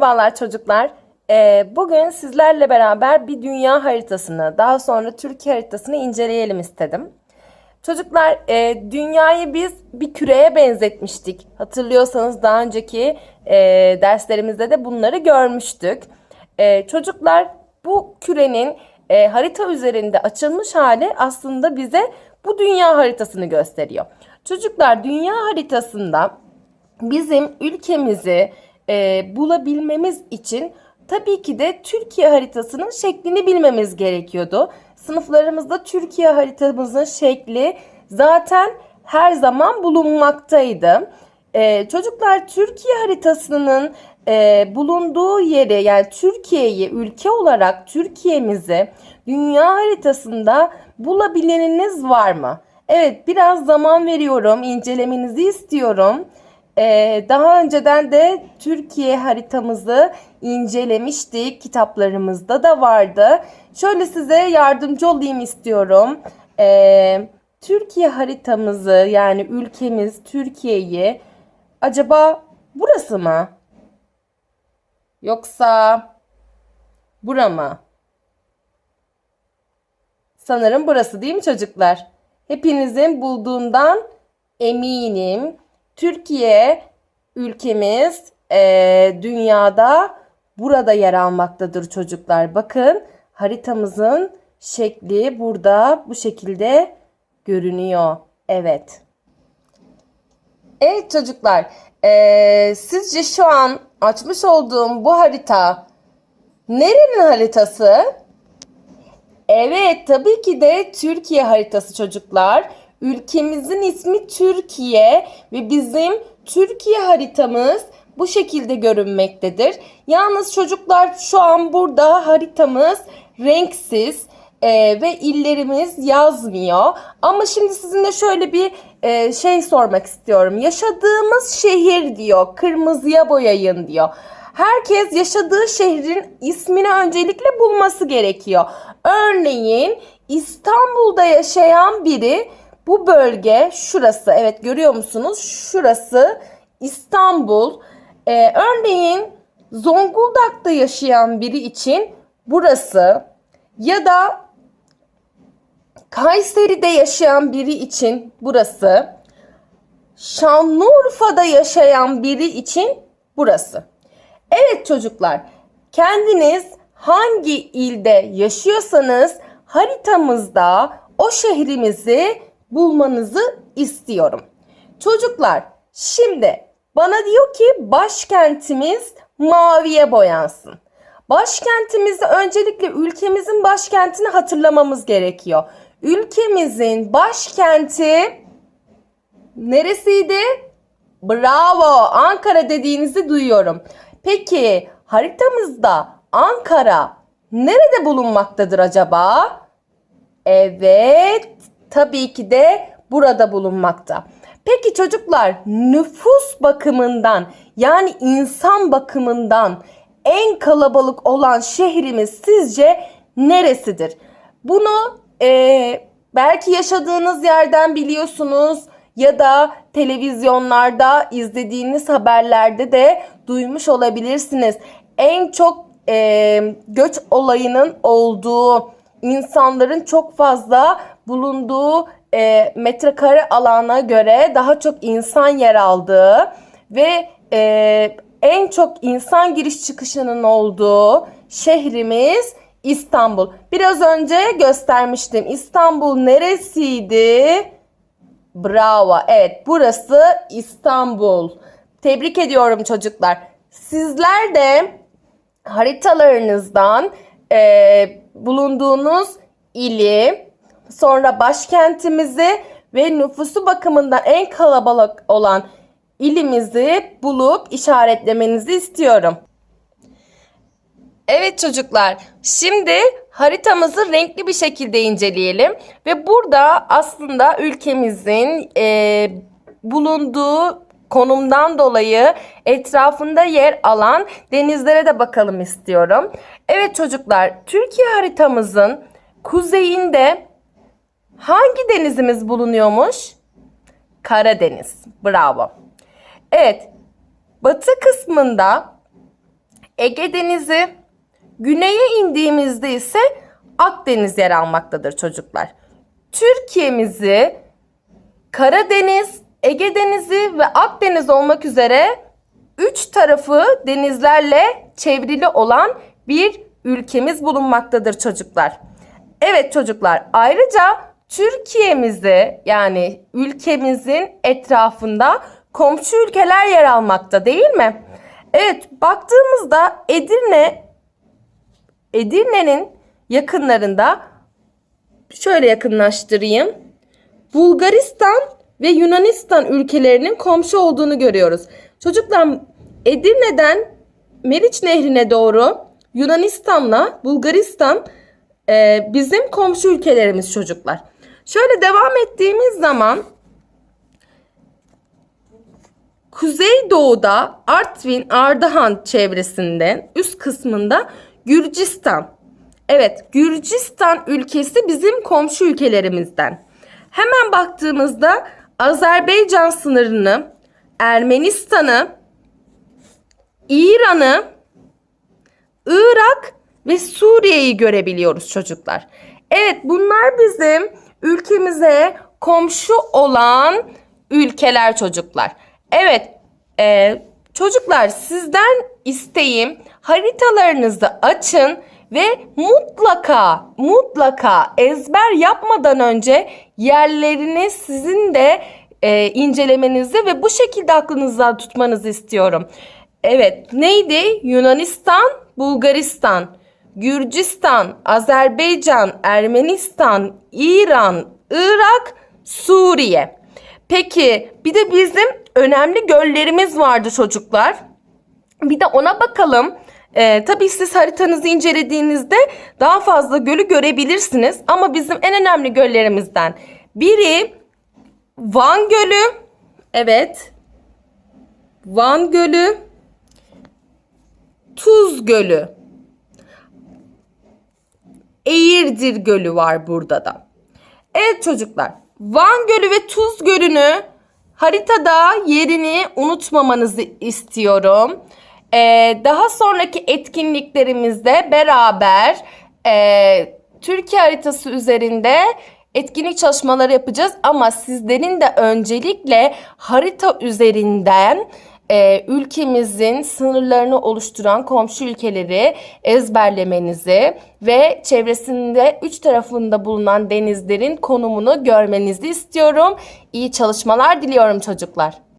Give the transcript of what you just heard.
Merhabalar çocuklar. Ee, bugün sizlerle beraber bir dünya haritasını, daha sonra Türkiye haritasını inceleyelim istedim. Çocuklar, e, dünyayı biz bir küreye benzetmiştik. Hatırlıyorsanız daha önceki e, derslerimizde de bunları görmüştük. E, çocuklar, bu kürenin harita üzerinde açılmış hali aslında bize bu dünya haritasını gösteriyor. Çocuklar, dünya haritasında bizim ülkemizi e, bulabilmemiz için tabii ki de Türkiye haritasının şeklini bilmemiz gerekiyordu. Sınıflarımızda Türkiye haritamızın şekli zaten her zaman bulunmaktaydı. E, çocuklar Türkiye haritasının e, bulunduğu yeri yani Türkiye'yi ülke olarak Türkiye'mizi dünya haritasında bulabileniniz var mı? Evet biraz zaman veriyorum incelemenizi istiyorum. Ee, daha önceden de Türkiye haritamızı incelemiştik. Kitaplarımızda da vardı. Şöyle size yardımcı olayım istiyorum. Ee, Türkiye haritamızı yani ülkemiz Türkiye'yi acaba burası mı? Yoksa bura mı? Sanırım burası değil mi çocuklar? Hepinizin bulduğundan eminim. Türkiye ülkemiz e, dünyada burada yer almaktadır çocuklar. Bakın haritamızın şekli burada bu şekilde görünüyor. Evet. Evet çocuklar, e, sizce şu an açmış olduğum bu harita nerenin haritası? Evet, tabii ki de Türkiye haritası çocuklar. Ülkemizin ismi Türkiye ve bizim Türkiye haritamız bu şekilde görünmektedir. Yalnız çocuklar şu an burada haritamız renksiz e, ve illerimiz yazmıyor. Ama şimdi sizinle şöyle bir e, şey sormak istiyorum. Yaşadığımız şehir diyor, kırmızıya boyayın diyor. Herkes yaşadığı şehrin ismini öncelikle bulması gerekiyor. Örneğin İstanbul'da yaşayan biri bu bölge şurası. Evet görüyor musunuz? Şurası İstanbul. Ee, örneğin Zonguldak'ta yaşayan biri için burası ya da Kayseri'de yaşayan biri için burası. Şanlıurfa'da yaşayan biri için burası. Evet çocuklar, kendiniz hangi ilde yaşıyorsanız haritamızda o şehrimizi bulmanızı istiyorum. Çocuklar, şimdi bana diyor ki başkentimiz maviye boyansın. Başkentimizi öncelikle ülkemizin başkentini hatırlamamız gerekiyor. Ülkemizin başkenti neresiydi? Bravo! Ankara dediğinizi duyuyorum. Peki haritamızda Ankara nerede bulunmaktadır acaba? Evet, tabii ki de burada bulunmakta. Peki çocuklar nüfus bakımından yani insan bakımından en kalabalık olan şehrimiz sizce neresidir? Bunu e, belki yaşadığınız yerden biliyorsunuz ya da televizyonlarda izlediğiniz haberlerde de duymuş olabilirsiniz. En çok e, göç olayının olduğu, insanların çok fazla bulunduğu e, metrekare alana göre daha çok insan yer aldığı ve e, en çok insan giriş çıkışının olduğu şehrimiz İstanbul. Biraz önce göstermiştim. İstanbul neresiydi? Bravo. Evet burası İstanbul. Tebrik ediyorum çocuklar. Sizler de haritalarınızdan e, bulunduğunuz ili, sonra başkentimizi ve nüfusu bakımından en kalabalık olan ilimizi bulup işaretlemenizi istiyorum. Evet çocuklar, şimdi haritamızı renkli bir şekilde inceleyelim ve burada aslında ülkemizin e, bulunduğu konumdan dolayı etrafında yer alan denizlere de bakalım istiyorum. Evet çocuklar, Türkiye haritamızın kuzeyinde hangi denizimiz bulunuyormuş? Karadeniz. Bravo. Evet, batı kısmında Ege Denizi, güneye indiğimizde ise Akdeniz yer almaktadır çocuklar. Türkiye'mizi Karadeniz, Ege Denizi ve Akdeniz olmak üzere üç tarafı denizlerle çevrili olan bir ülkemiz bulunmaktadır çocuklar. Evet çocuklar ayrıca Türkiye'mizi yani ülkemizin etrafında komşu ülkeler yer almakta değil mi? Evet baktığımızda Edirne Edirne'nin yakınlarında şöyle yakınlaştırayım. Bulgaristan ve Yunanistan ülkelerinin komşu olduğunu görüyoruz. Çocuklar Edirne'den Meriç Nehri'ne doğru Yunanistan'la Bulgaristan e, bizim komşu ülkelerimiz çocuklar. Şöyle devam ettiğimiz zaman Kuzeydoğu'da Artvin, Ardahan çevresinde üst kısmında Gürcistan. Evet, Gürcistan ülkesi bizim komşu ülkelerimizden. Hemen baktığımızda Azerbaycan sınırını, Ermenistan'ı, İran'ı, Irak ve Suriye'yi görebiliyoruz çocuklar. Evet bunlar bizim ülkemize komşu olan ülkeler çocuklar. Evet e, çocuklar sizden isteğim haritalarınızı açın ve mutlaka mutlaka ezber yapmadan önce yerlerini sizin de e, incelemenizi ve bu şekilde aklınızda tutmanızı istiyorum. Evet neydi? Yunanistan, Bulgaristan, Gürcistan, Azerbaycan, Ermenistan, İran, Irak, Suriye. Peki bir de bizim önemli göllerimiz vardı çocuklar. Bir de ona bakalım. Ee, tabii siz haritanızı incelediğinizde daha fazla gölü görebilirsiniz. Ama bizim en önemli göllerimizden biri Van Gölü. Evet. Van Gölü. Tuz Gölü. Eğirdir Gölü var burada da. Evet çocuklar. Van Gölü ve Tuz Gölü'nü haritada yerini unutmamanızı istiyorum. Ee, daha sonraki etkinliklerimizde beraber e, Türkiye haritası üzerinde etkinlik çalışmaları yapacağız. Ama sizlerin de öncelikle harita üzerinden e, ülkemizin sınırlarını oluşturan komşu ülkeleri ezberlemenizi ve çevresinde üç tarafında bulunan denizlerin konumunu görmenizi istiyorum. İyi çalışmalar diliyorum çocuklar.